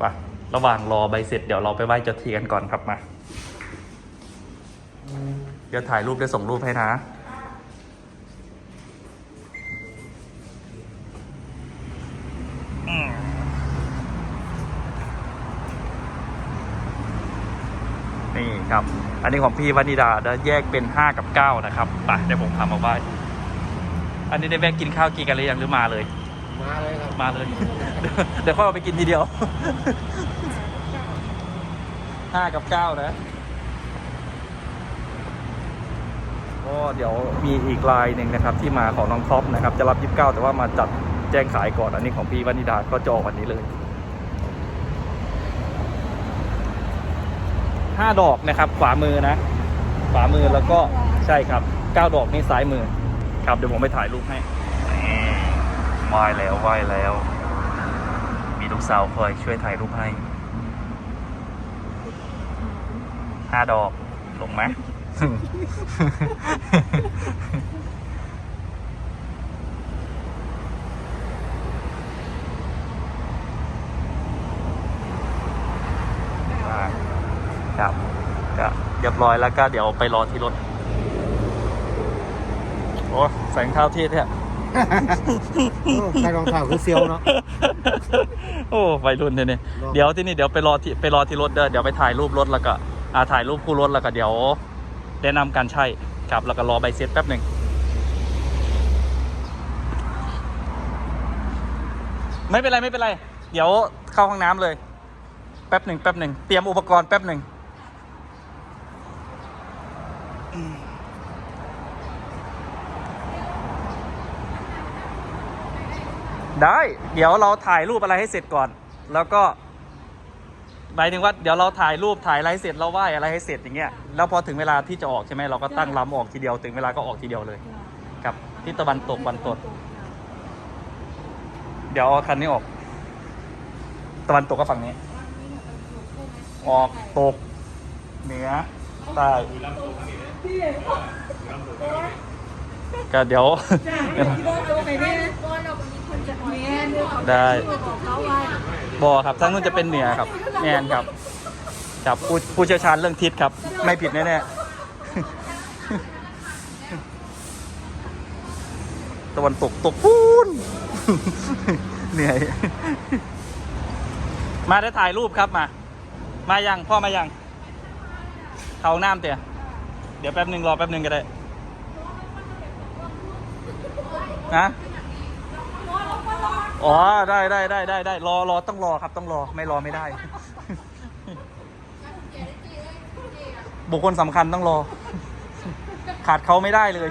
ไประหว่างรอใบเสร็จเดี๋ยวเราไปไหว้เจ้าที่กันก่อนครับมา เดี๋ยวถ่ายรูปได้ส่งรูปให้นะ นี่ครับ อันนี้ของพี่วานิดาจะแยกเป็น 5 กับ 9 นะครับไปเดี๋ยวผมพามาไหว้ อันนี้ได้แวะกินข้าวกินกันหรือยังหรือมาเลย มาเลยครับมาเลย เดี๋ยวค่อยเอาไปกินทีเดียวห้ากับเก้านะก็เดี๋ยวมีอีกลายหนึ่งนะครับ ที่มาของน้องท็อปนะครับ จะรับยี่สิบเก้าแต่ว่ามาจัดแจ้งขายก่อน อันนี้ของพี่วานิดาก็จะออกวันนี้เลยห้าดอกนะครับ ขวามือนะ ขวามือแล้วก็ใช่ครับเก้าดอกนี่ซ้ายมือ ครับเดี๋ยวผมไปถ่ายรูปให้ ไหว้แล้วไหว้แล้ว มีลูกสาวคอยช่วยถ่ายรูปให้ห้าดอกลงไหมครับก็เรียบร้อยแล้วก็เดี๋ยวไปรอที่รถ โอ้แสงเท้าที่เนี่ย ใส่รองเท้าคือเซียวเนาะ โอ้วัยรุ่นเนี่ยเดี๋ยวที่นี่เดี๋ยวไปรอที่ไปรอที่รถเด้อเดี๋ยวไปถ่ายรูปรถแล้วก็อ่าถ่ายรูปคู่รถแล้วก็เดี๋ยว แนะนำการใช้ครับแล้วก็รอใบเสร็จแป๊บหนึ่งไม่เป็นไรไม่เป็นไร เดี๋ยวเข้าห้องน้ำเลย แป๊บหนึ่งแป๊บหนึ่งเตรียมอุปกรณ์แป๊บหนึ่ง ได้ เดี๋ยวเราถ่ายรูปอะไรให้เสร็จก่อน แล้วก็หมายถึงว่าเดี๋ยวเราถ่ายรูปถ่ายอะไรให้เสร็จเราไหว้อะไรให้เสร็จอย่างเงี้ยแล้วพอถึงเวลาที่จะออกใช่ไหมเราก็ตั้งลำออกทีเดียวถึงเวลาก็ออกทีเดียวเลยกับที่ตะวันตกวันตกเดี๋ยวเอาคันนี้ออก ตะวันตกก็ฝั่งนี้ ออกตกเหนือใต้ ก็เดี๋ยว ได้บอครับทั้งนู้นจะเป็นเหนือครับแมนครับครับผู้ผู้เชี่ยวชาญเรื่องทิศครับ ไม่ผิดแน่ๆตะวันตกตกปูนเหนื่อย มาได้ถ่ายรูปครับมา มายังพ่อมายัง เขาน้ำเตี่ยเดี๋ยวแป๊บหนึ่งรอแป๊บหนึ่งก็ได้ นะอ๋อได้ได้ได้ได้ได้รอรอต้องรอครับต้องรอไม่รอไม่ได้ บุคคลสำคัญต้องรอ ขาดเขาไม่ได้เลย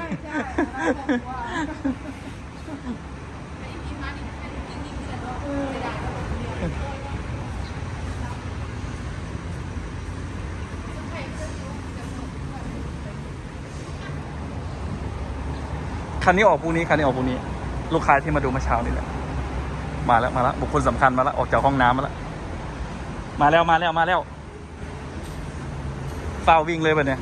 คันนี้ออกพรุ่งนี้คันนี้ออกพรุ่งนี้ ลูกค้าที่มาดูเมื่อเช้านี่แหละมาแล้วมาแล้วบุคคลสำคัญมาแล้วออกจากห้องน้ำมาแล้วมาแล้วมาแล้วมาแล้วเฝ้าวิ่งเลยปะเนี่ย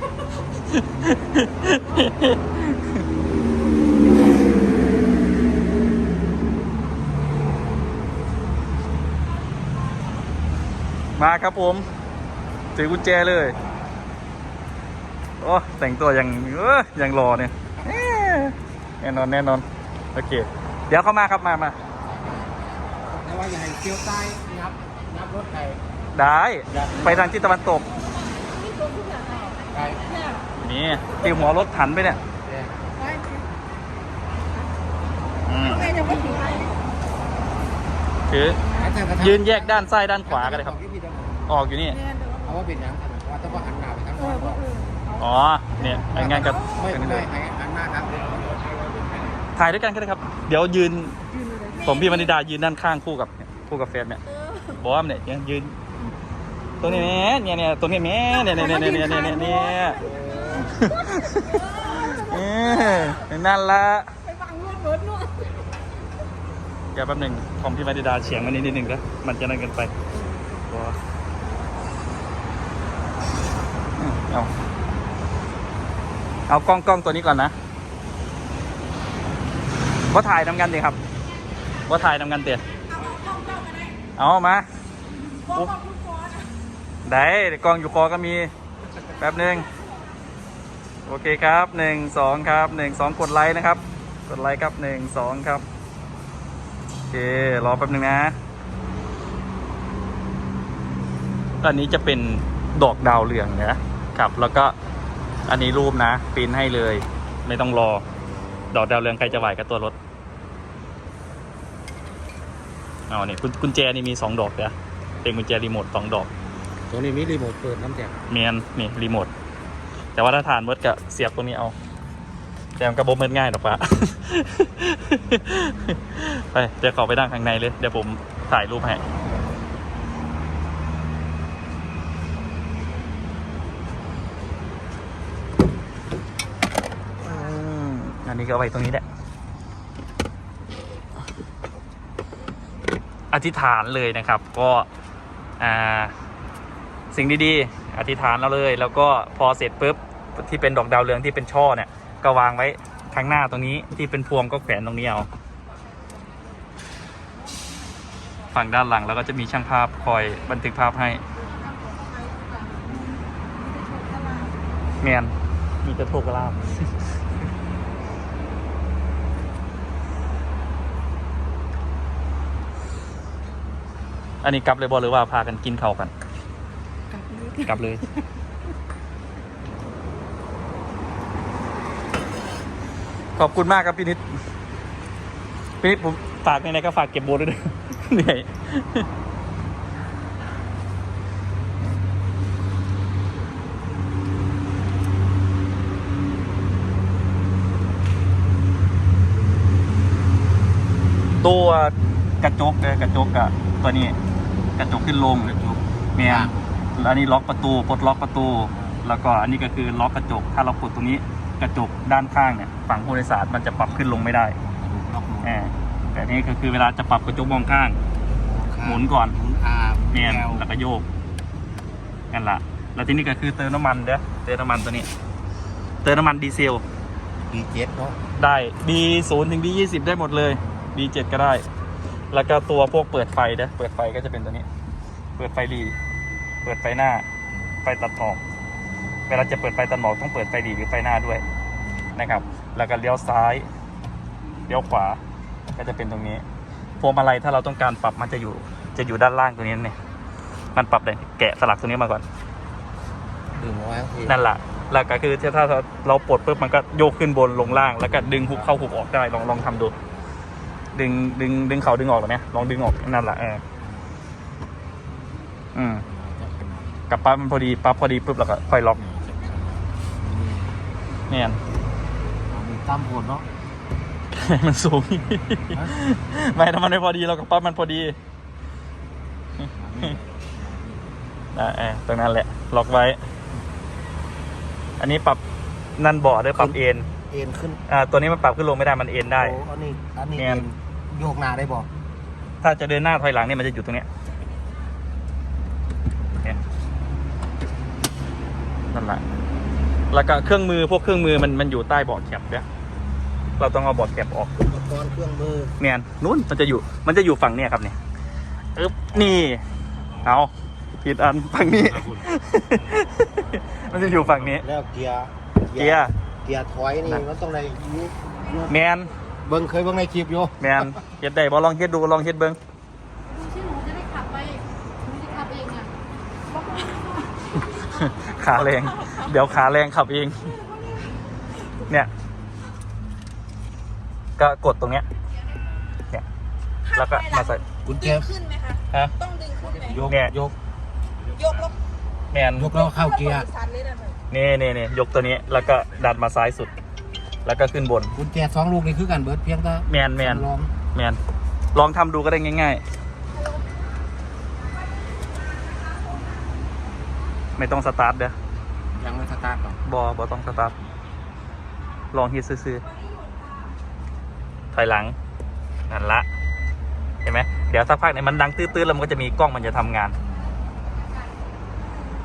มาครับผม ถือกุญแจเลย โอ้แต่งตัวอย่างเออยังรอเนี่ย น่นอนแน่นอนโอเค เดี๋ยวเข้ามาครับมามาแต่ว่าอย่าให้เซียวใต้นับนับรถไทยได้ไปทางทิศตะวันตกไทยนี่ที่หัวรถหันไปเนี่ยเนี่ยอืมคืออาจารย์ยืนแยกด้านซ้ายด้านขวากันเลยครับที่พี่จะออกอยู่นี่เอาว่าเป็นอย่างนั้นว่าต้องว่าหันหน้าไปทางขวาก่อนอ๋อเนี่ยงานกับไม่ไม่ให้หันหน้าทางเดิน ถ่ายด้วยกันก็ได้ครับ เดี๋ยวยืน ผมพี่วนิดายืนด้านข้างคู่กับเนี่ยคู่กับแฟนเนี่ยบอกว่าเนี่ยยังยืนตรงนี้แม่เนี่ยเนี่ยตรงนี้แม่เนี่ยเนี่ยเนี่ยเนี่ยเนี่ยเนี่ยเนี่ยเออนั่นละไปฟังรถเบิร์ดนู่นเดี๋ยวแป๊บหนึ่งของพี่วนิดาเฉียงมานิดนิดหนึ่งนะมันจะนั่นเกันไปว้าเอาเอากล้องกล้องตัวนี้ก่อนนะ ว่าถ่ายนำกันดีครับว่าถ่ายนำกันเตี๋ยเอามาบอกว่าคุณฟอนได้กล้องอยู่คอก็มีแป๊บหนึ่งโอเคครับหนึ่งสองครับหนึ่งสองกดไลค์นะครับ กดไลค์ครับหนึ่งสองครับโอเครอแป๊บหนึ่งนะอันนี้จะเป็นดอกดาวเรืองนะครับ แล้วก็อันนี้รูปนะปริ้นให้เลย ไม่ต้องรอ ดอกดาวเรืองใครจะไหวกับตัวรถเอาเนี่ยกุญกุญแจนี่มีสองดอกเดี๋ยวเป็นกุญแจรีโมทสองดอก ตัวนี้มีรีโมทเปิดน้ำแข็งเมียนนี่รีโมทแต่ว่าถ้าทานเวิร์ดก็เสียบตรงนี้เอาแต่มันกระบบมันง่ายหรอกปะไปเดี๋ยวขอไปนั่งข้างในเลย เดี๋ยวผมถ่ายรูปให้ อันนี้ก็ไว้ตรงนี้แหละ อธิษฐานเลยนะครับ ก็สิ่งดีๆ อธิษฐานเราเลย แล้วก็พอเสร็จปุ๊บที่เป็นดอกดาวเรืองที่เป็นช่อเนี่ยก็วางไว้ข้างหน้าตรงนี้ที่เป็นพวงก็แขวนตรงนี้เอาฝั่งด้านหลังแล้วก็จะมีช่างภาพคอยบันทึกภาพให้เมียนมีกระโทกกระลาบ อันนี้กลับเลยบอหรือว่าพากันกินข้าวกัน กลับเลย ขอบคุณมากครับพี่นิดพี่นิดผมฝากในไหนๆก็ฝากเก็บโบด้วยนะเหนื่อยตัวกระจกเลยกระจกอะตัวนี้ กระจกขึ้นลงเมียแล้วอันนี้ล็อกประตูปลดล็อกประตู แล้วก็อันนี้ก็คือล็อกกระจก ถ้าเราปลดตรงนี้กระจกด้านข้างเนี่ยฝั่งผู้โดยสารมันจะปรับขึ้นลงไม่ได้ล็อกลงแหมแต่นี่ก็คือเวลาจะปรับกระจกมองข้าง หมุนก่อนหมุนอาเมียนแอลแล้วก็โยกนั่นละแล้วที่นี่ก็คือเติมน้ำมันเด้อเติมน้ำมันตัวนี้ เติมน้ำมันดีเซลดีเจ็ดเนาะได้ B ศูนย์ถึง B ยี่สิบได้หมดเลย B เจ็ดก็ได้ แล้วก็ตัวพวกเปิดไฟเด้อเปิดไฟก็จะเป็นตัวนี้ เปิดไฟหลีเปิดไฟหน้า ไฟตัดหมอก เวลาจะเปิดไฟตัดหมอกต้องเปิดไฟหลีหรือไฟหน้าด้วยนะครับ แล้วก็เลี้ยวซ้าย เลี้ยวขวา ก็จะเป็นตรงนี้ พวงมาลัยถ้าเราต้องการปรับมันจะอยู่ จะอยู่ด้านล่างตรงนี้เนี่ย มันปรับเลยแกะสลักตรงนี้มาก่อนดึงเอาไว้โอเคนั่นแหละแล้วก็คือถ้าเราปลดปุ๊บมันก็โยกขึ้นบนลงล่าง แล้วก็ดึงหุบเข้าหุบออกได้ลองลองทำดู ดึงดึงดึงเขาดึงออกหรือไหมลองดึงออกนั่นแหละเอออืมกับปั๊บมันพอดีปั๊บพอดีปุ๊บแล้วก็ค่อยล็อกเนี่ยมีตามโหดเนาะมันสูงไม่ถ้ามันไม่พอดีเราก็ปั๊บมันพอดีอ่าเออตรงนั้นแหละ ล็อกไว้ อันนี้ปรับนั่นเบาะด้วยปรับเอ็นเอ็นขึ้น อ่า ตัวนี้มันปรับขึ้นลงไม่ได้มันเอ็นได้โอ้อันนี้ อันนี้แมเอ็นน โยกหน้าได้บ่ถ้าจะเดินหน้าถอยหลังเนี่ยมันจะอยู่ตรงเนี้ยเนี่ยนั่นแหละแล้วก็เครื่องมือพวกเครื่องมือมันมันอยู่ใต้เบาะแคปเนี่ยเราต้องเอาเบาะแคปออกอุปกรณ์เครื่องมือเนียนนู้นมันจะอยู่มันจะอยู่ฝั่งเนี้ยครับเนี่ยอึ๊บนี่เอาผิดอันฝั่งนี้ มันจะอยู่ฝั่งนี้แล้วเกียร์เกียร์เกียร์ถอยนี่นั่นมันต้องได้ยุบยุบแมน เบิ้งเคยเบิ้งในคลิปอยู่แมนเฮ็ดได้บ่ลองเฮ็ดดูลองเฮ็ดเบิ้งดูชื่อหนูจะได้ขับไปหนูจะขับเองอะขาแรง เดี๋ยวขาแรงขับเอง เนี่ย ก็กดตรงเนี้ย เนี่ย แล้วก็มาใส่กุญแจดึงขึ้นไหมคะฮะต้องดึงขึ้นไหมยกเนี่ยยกยกแล้วแมนยกแล้วเข้าเกียร์สั่นเลยนะแบบนี่นี่นี่ยกตัวนี้แล้วก็ดันมาซ้ายสุด แล้วก็ขึ้นบน กุญแจสองลูกนี่คือกันเบิร์ดเพียงแต่แมนแมนลองแมนลองทำดูก็ได้ง่าย ๆ ไม่ต้องสตาร์ทเด้อยังไม่สตาร์ทหรอกบอบอต้องสตาร์ทลองฮิตซื้อๆถอยหลังนั่นละเห็นไหมเดี๋ยวสักพักเนี่ยมันดังตื้อๆแล้วมันก็จะมีกล้องมันจะทำงาน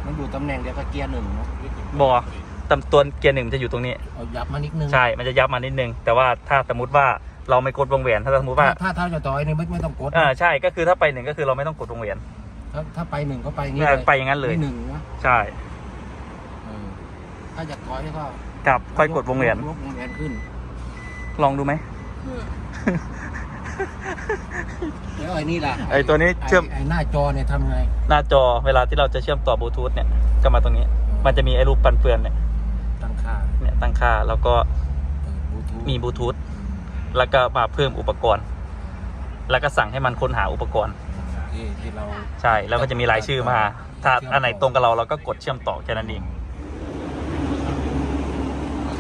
มันอยู่ตำแหน่งเดียวกับเกียร์หนึ่งเนาะบอ ตำตัวเกียร์หนึ่งมันจะอยู่ตรงนี้ เอายับมานิดนึงใช่ มันจะยับมานิดนึง แต่ว่าถ้าสมมติว่าเราไม่กดวงแหวน ถ้าสมมติว่า ถ้าถ้าเท้าจะต่อยนี่ไม่ไม่ต้องกดอ่า ใช่ ก็คือถ้าไปหนึ่งก็คือเราไม่ต้องกดวงแหวน ถ้าถ้าไปหนึ่งก็ไปอย่างนี้เนี่ยไปอย่างนั้นเลย หนึ่งนะใช่ เออถ้าจะถอยก็ครับ ค่อยกดวงเวียนลบวงเวียนขึ้น ลองดูไหม แล้วไอ้นี่ล่ะไอ้ตัวนี้เชื่อม ไอ้หน้าจอเนี่ยทำไงหน้าจอเวลาที่เราจะเชื่อมต่อบลูทูธเนี่ย ก็มาตรงนี้ มันจะมีไอ้รูปปันเปื้อนเนี่ย ตั้งค่าเนี่ยตั้งค่าแล้วก็เปิดบลูทูธมีบลูทูธแล้วก็มาเพิ่มอุปกรณ์ แล้วก็สั่งให้มันค้นหาอุปกรณ์ที่ที่เราใช่แล้วก็จะมีรายชื่อมา ถ้าอันไหนตรงกับเราเราก็กดเชื่อมต่อแค่นั้นเอง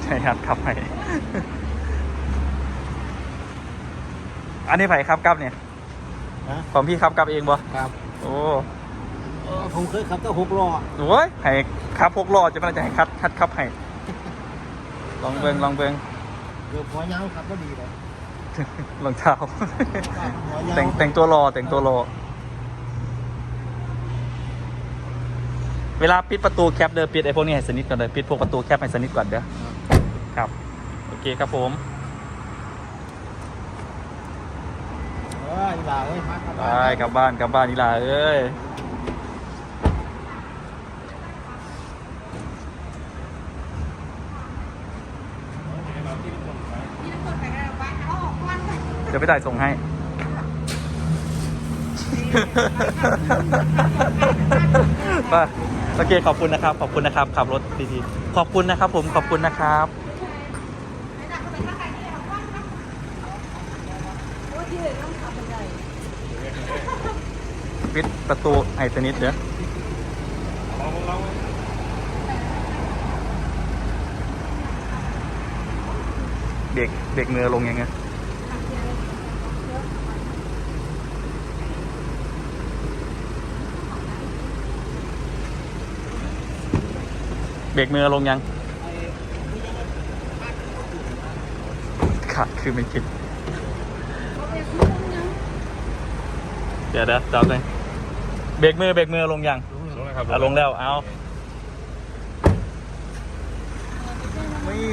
ใช่ครับครับไปอันนี้ไผ่ครับกับเนี่ยฮะของพี่ครับกับเองบ่ครับ โอ้เออผมเคยขับตั้งหกล้อโหยให้ครับพกล้อจะไม่ได้จะให้คัดคัดครับให้ ลองเบิงลองเบิงเดี๋ยวหัวยาวขับก็ดีเลยรองเท้า หัวยาวแต่งแต่งตัวรอแต่งตัวรอ เวลาปิดประตูแคปเด้อปิดไอ้พวกนี้ให้สนิทก่อนเลยปิดพวกประตูแคปให้สนิทก่อนเด้อครับ โอเคครับผมเอออีหล่าเอ้ยพักไปกลับบ้านกลับบ้านนี่ล่ะเอ้ย นี่ต้องกดไปกันวัดเขาออกวันไป เดี๋ยวไปถ่ายส่งให้ไปโอเคขอบคุณนะครับ ขอบคุณนะครับ ขับรถดีๆ ขอบคุณนะครับ ผมขอบคุณนะครับ ปิดประตูไอ้สนิทเด้อเด็กเด็กมือลงยังไง เบรกมือลงยังขาดคือไม่คิดเขาไปพูดยังเดี๋ยวเดี๋ยวจับเลยเบรกมือเบรกมือลงยังลงแล้วครับเอาลงแล้วเอานี่